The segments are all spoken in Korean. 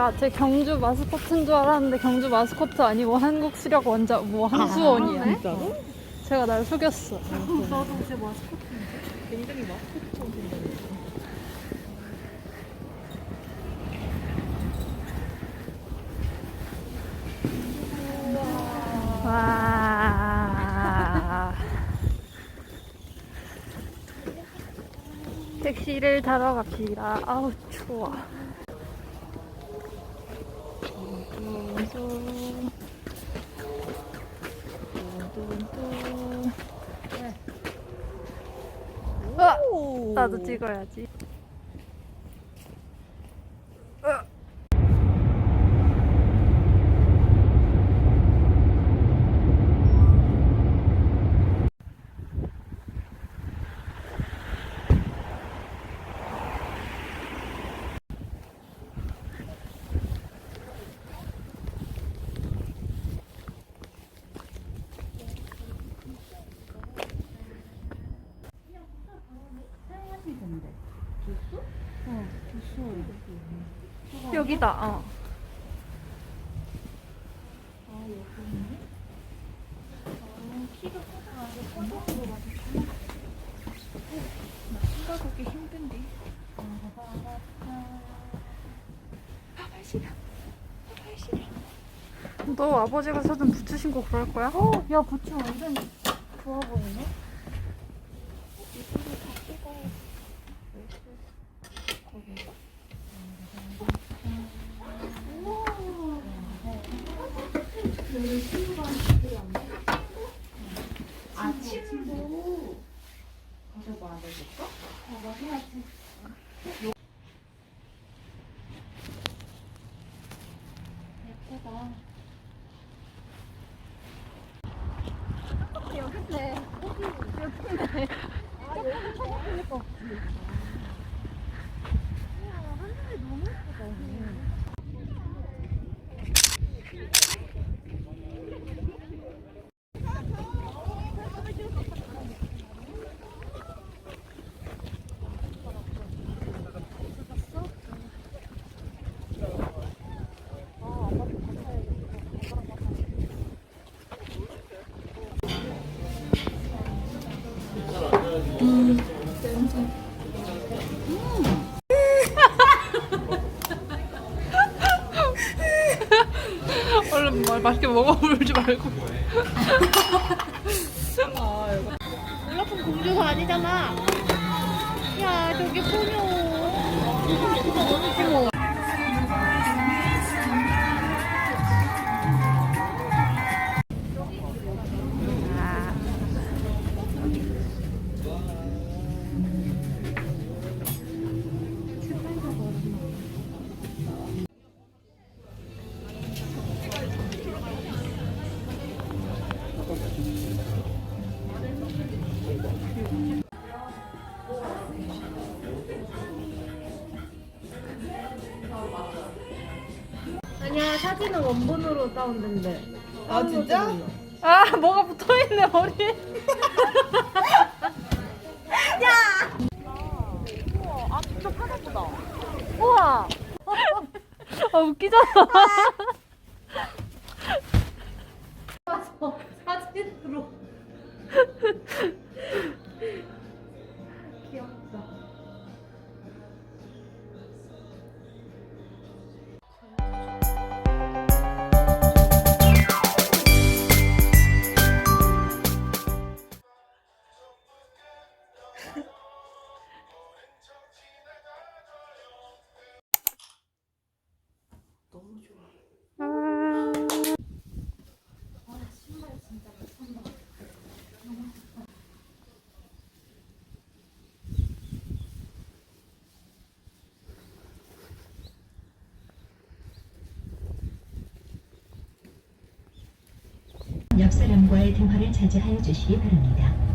뭐야, 제 경주 마스코트인 줄 알았는데 경주 마스코트 아니고 한국 수력 원자 뭐 한수원이야. 진짜로? 제가 날 속였어. 나도 제 마스코트인데. 굉장히 생겼네. 와. 택시를 타러 갑시다. 아우 추워. 으아! 나도 찍어야지. 여기다. 어. 힘든데. 너 아버지가 사준 부츠 신고 그럴 거야? 어, 야, 부츠 완전 좋아 보이네. 아침으로 가져봐야 되겠어? 어, 해야지. 예쁘다. 여기네. 여기네. 아, 여기 찾아 맛있게 먹어 울지 말고. 올라픈 공주가 아니잖아. 야, 저기 소녀. 아니야, 사진은 원본으로 다운된대. 아 진짜? 아 뭐가 붙어 있네 머리에. 아, 진짜 파다보다. 우와. 아 웃기잖아. 옆 사람과의 대화를 자제하여 주시기 바랍니다.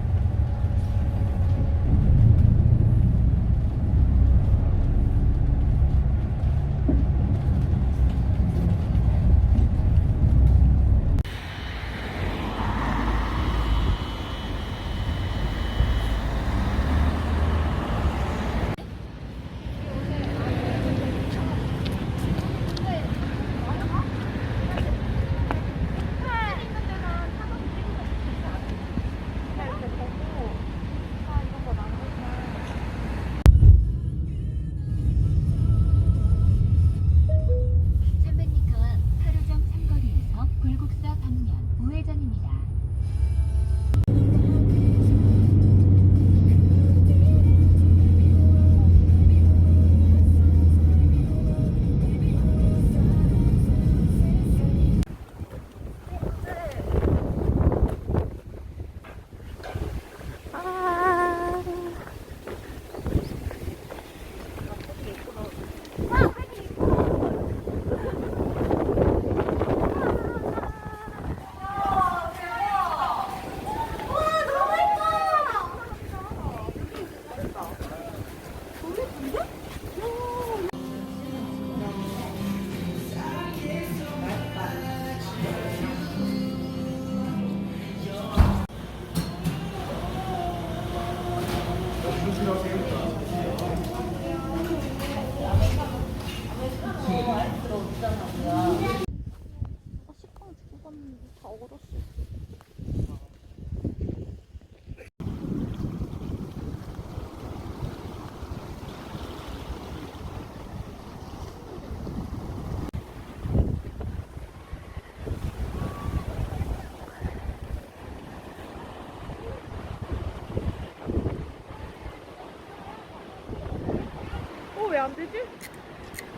안 되지?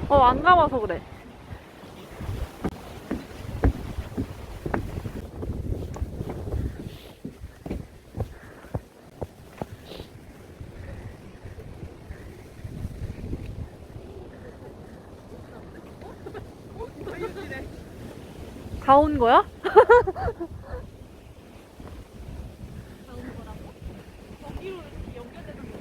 어, 안 가봐서 그래. 다 온 거야? 거기로 이렇게 연결되는 거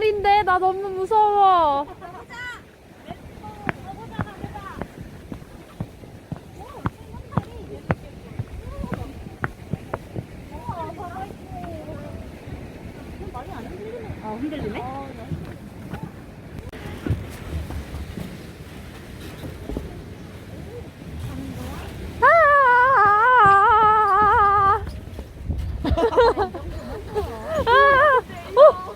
출렁다리인데 나 너무 무서워. 어, 흔들리네? 아! 아! 어!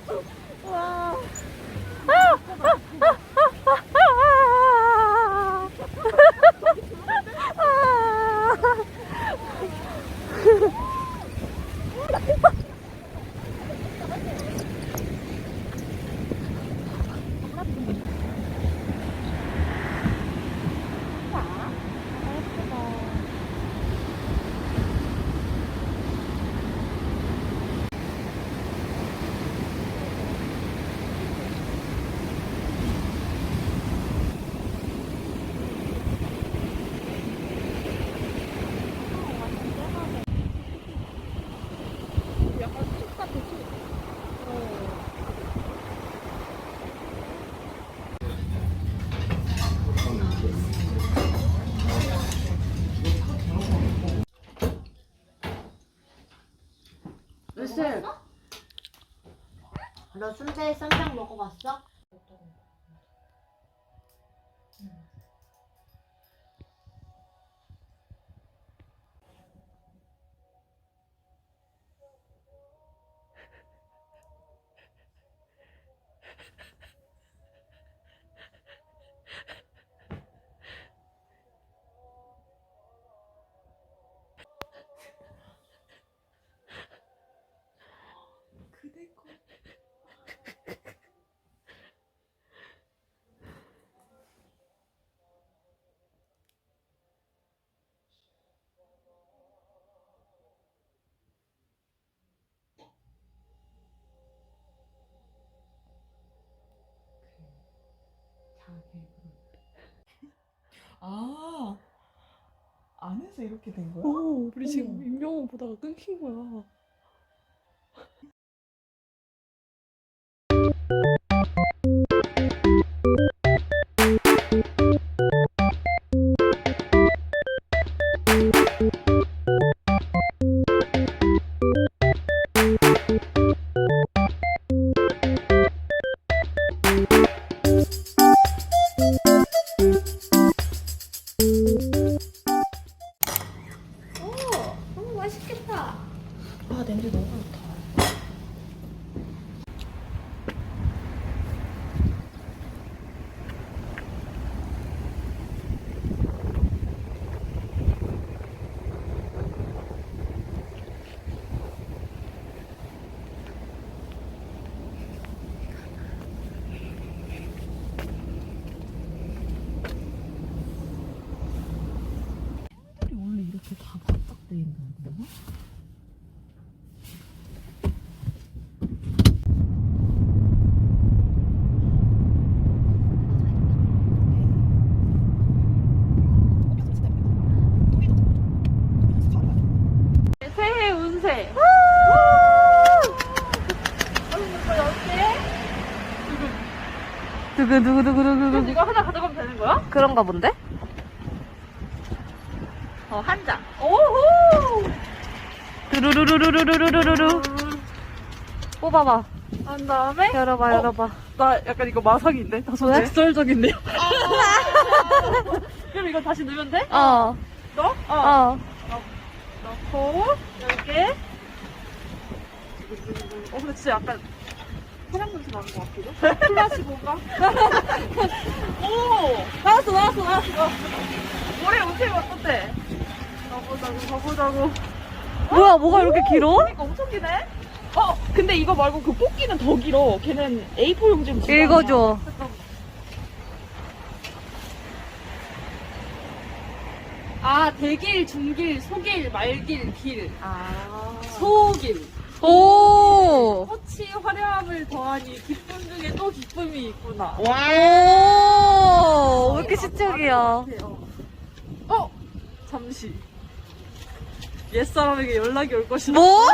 약간 숲 같은 숲. 글쎄. 너 순대 쌈장 먹어봤어? 아, 안에서 이렇게 된 거야? 오, 우리. 지금 임영웅 보다가 끊긴 거야. 있는 거야? 새해 운세. 누구 누구 누구 누구 누구 이거 하나 가져가면 되는 거야? 그런가 본데? 어, 한 장. 오호! 두루루루루루루루루루 뽑아봐. 한 다음에 열어봐, 어? 열어봐. 나 약간 이거 마상인데 다소 왜? 직설적인데요. 그럼 이거 다시 넣으면 돼? 어, 넣어? 어. 어. 넣고 이렇게. 어 근데 진짜 약간 화장 냄새 나는 것 같기도. 플라시 뭔가? 오 나왔어 나왔어 나왔어. 올해 우체이 어때? 가보자고 가보자고. 뭐야, 뭐가 이렇게 길어? 그러니까 엄청 기네. 어 근데 이거 말고 그 뽑기는 더 길어. 걔는 A4 용지로 읽어줘. 아 대길, 중길, 소길, 말길, 길. 아. 소길. 오! 꽃이 화려함을 더하니 기쁨 중에 또 기쁨이 있구나. 오! 왜 이렇게 시적이야? 어 잠시. 옛사람에게 연락이 올 것이다. 뭐?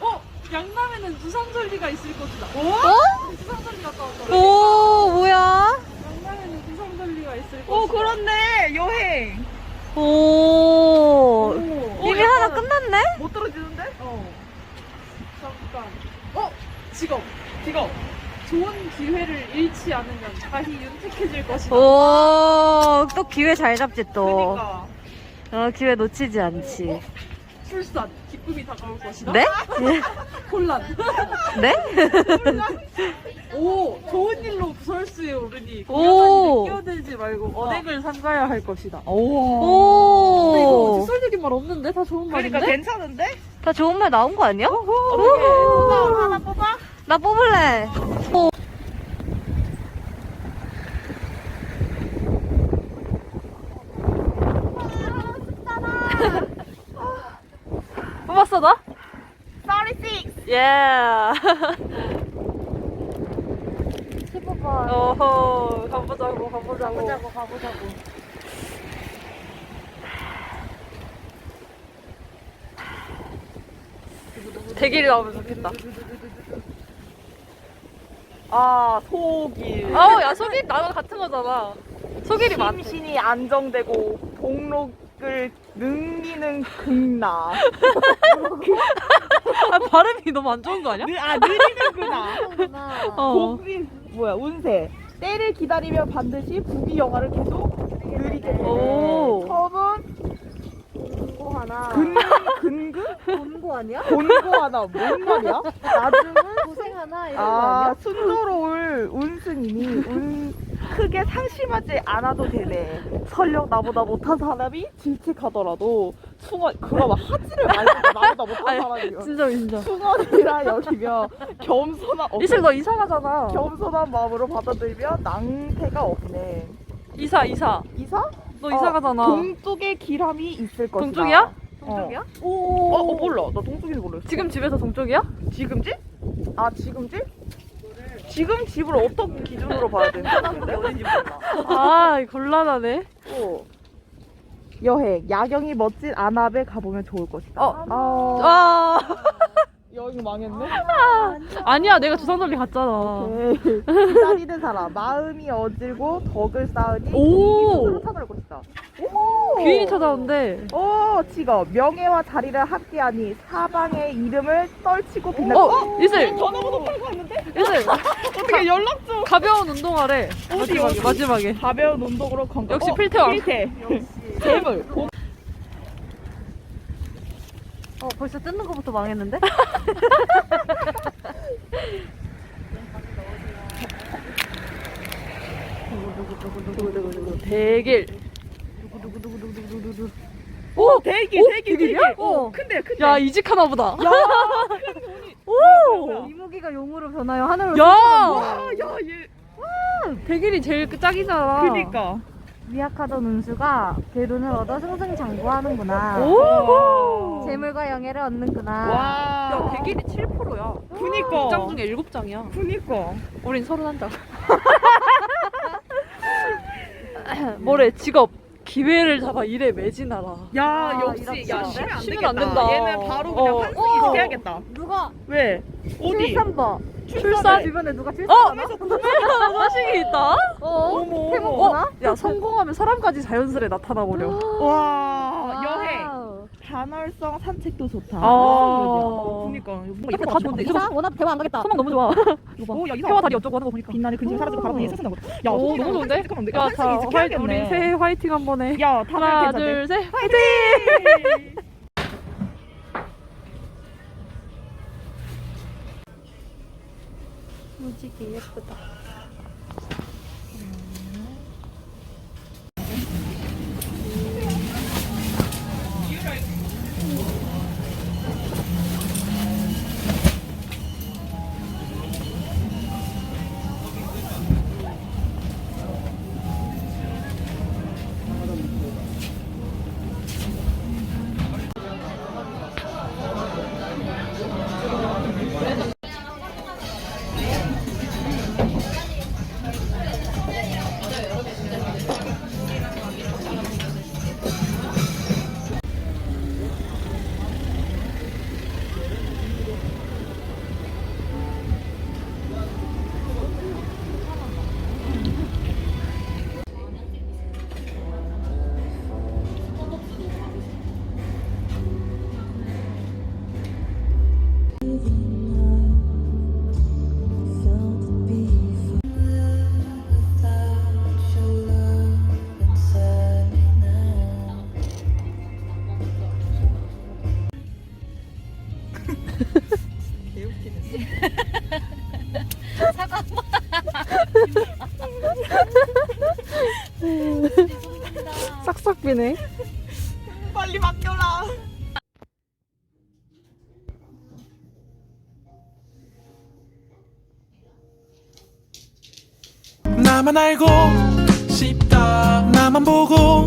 어 양남에는 두산절리가 있을 것이다. 어? 두산절리 갔다 왔다. 오, 뭐야? 양남에는 두산절리가 있을 것이다. 오 그렇네 여행 오. 오. 이미 하나 끝났네? 못 떨어지는데? 어. 잠깐. 어 직업. 직업. 좋은 기회를 잃지 않으면 다시 윤택해질 것이다. 오, 또 기회 잘 잡지 또. 그러니까 어, 기회 놓치지 않지. 출산. 기쁨이 다가올 것이다. 네? 혼란. 네? 오, 좋은 일로 부설수에 오르니 오. 끼어들지 말고 언행을 삼가야 할 것이다. 오 근데 이거 오. 직설적인 말 없는데 다 좋은 그러니까 말인데? 괜찮은데? 다 좋은 말 나온 거 아니야? 어떻게 뽑아 하나 뽑아? 나 뽑을래. 오. 뽑았어 너? 36 예. 15번. 어허, 가보자고, 가보자고. 가보자고 가보자고. 대길이 나오면 좋겠다. 아 소길 아우, 야, 소길 나랑 같은 거잖아. 소길이 많지. 심신이 안정되고 복록을 능리는 극나 아, 발음이 너무 안 좋은 거 아니야? 느, 아 느리는구나 어. 복이 뭐야 운세 때를 기다리면 반드시 부귀 영화를 계속 느리게 되네 오. 처음은 공고 하나. 근, 근근? 공고 아니야? 곤고 하나 뭔 말이야? 나중은 고생 하나 이런 거 아 아니야? 순조로울 운승이니 운 크게 상심하지 않아도 되네 설령 나보다 못한 사람이 질책하더라도 충원 그거 막 하지를 말고 나보다 못한 사람이요 진짜, 진짜. 충원이라 여기며 겸손한 어, 이슬 너 이사가잖아. 겸손한 마음으로 받아들이며 낭패가 없네 이사, 이사. 이사? 너 이사 가잖아. 동쪽에 길함이 있을 것이다 동쪽이야? 동쪽이야? 오, 어, 어 몰라 나 동쪽인지 모르겠어 지금 집에서 동쪽이야? 지금 집? 아 지금 집? 지금 집을 어떤 기준으로 봐야 되는지 몰라. 아, 곤란하네. 또 여행 야경이 멋진 안압에 가보면 좋을 것이다. 어. 아, 아, 여행 망했네. 아니야, 내가 두산돌리 갔잖아. 오케이. 기다리는 사람 마음이 어질고 덕을 쌓으니 오. 스스로 찾아올 것이다. 오. 귀인이 찾아온대. 오 직업 명예와 자리를 함께하니 사방의 이름을 떨치고 빛나. 어, 이슬. 전화번호 팔고 왔는데? 이슬. 어떻게 연락 좀. 가벼운 운동화래. 어디, 마지막에, 어디? 마지막에. 가벼운 운동으로 건강. 역시 어, 필테왕. 필테. 재물. 어 벌써 뜯는 거부터 망했는데? 대길. 오 오, 대기 대기야? 대기. 어. 큰데 큰데. 야, 이직 하나 보다. 오. 이무기가 용으로 변하여 하늘로 야! 아, 야, 얘. 대길이 제일 짝이잖아. 그니까. 미약하던 운수가 대론을 얻어 승승장구하는구나. 오! 재물과 영예를 얻는구나. 와. 야, 대길이 7%야. 그니까. 6장 중에 7장이야. 그니까. 우린 31장. 뭐래, 직업. 기회를 잡아 일에 매진하라. 야, 아, 역시. 이렇게 야? 쉬면 안 쉬면 되겠다. 안 된다. 얘는 바로 그냥 어. 환승 어. 해야겠다. 누가 왜? 어디? 73번. 출산? 주변에 누가 어! 73번? 소식이 있다? 어? 어머. 해먹구나? 야, 성공하면 사람까지 자연스레 나타나 버려. 와, 여행. 간헐성 산책도 좋다. 아. 그니까 뭔가 예쁘다, 예쁘다 다 좋은데. 이거 워낙 대화 안 가겠다. 소망 너무 좋아. 이거 봐. 오, 야, 이사 혜화 다리 어쩌고 하는 거 보니까. 빛나는 근심 사라지고 바람이 스스로 나고. 야, 오, 너무 좋은데? 한승 찍으면 돼. 야, 한승 자, 이제 화이. 우리 새해 화이팅 한 번에. 야, 다들 하나, 괜찮네. 둘, 셋, 화이팅! 무지개 비네. 빨리 맡겨라. 나만 알고 싶다 나만 보고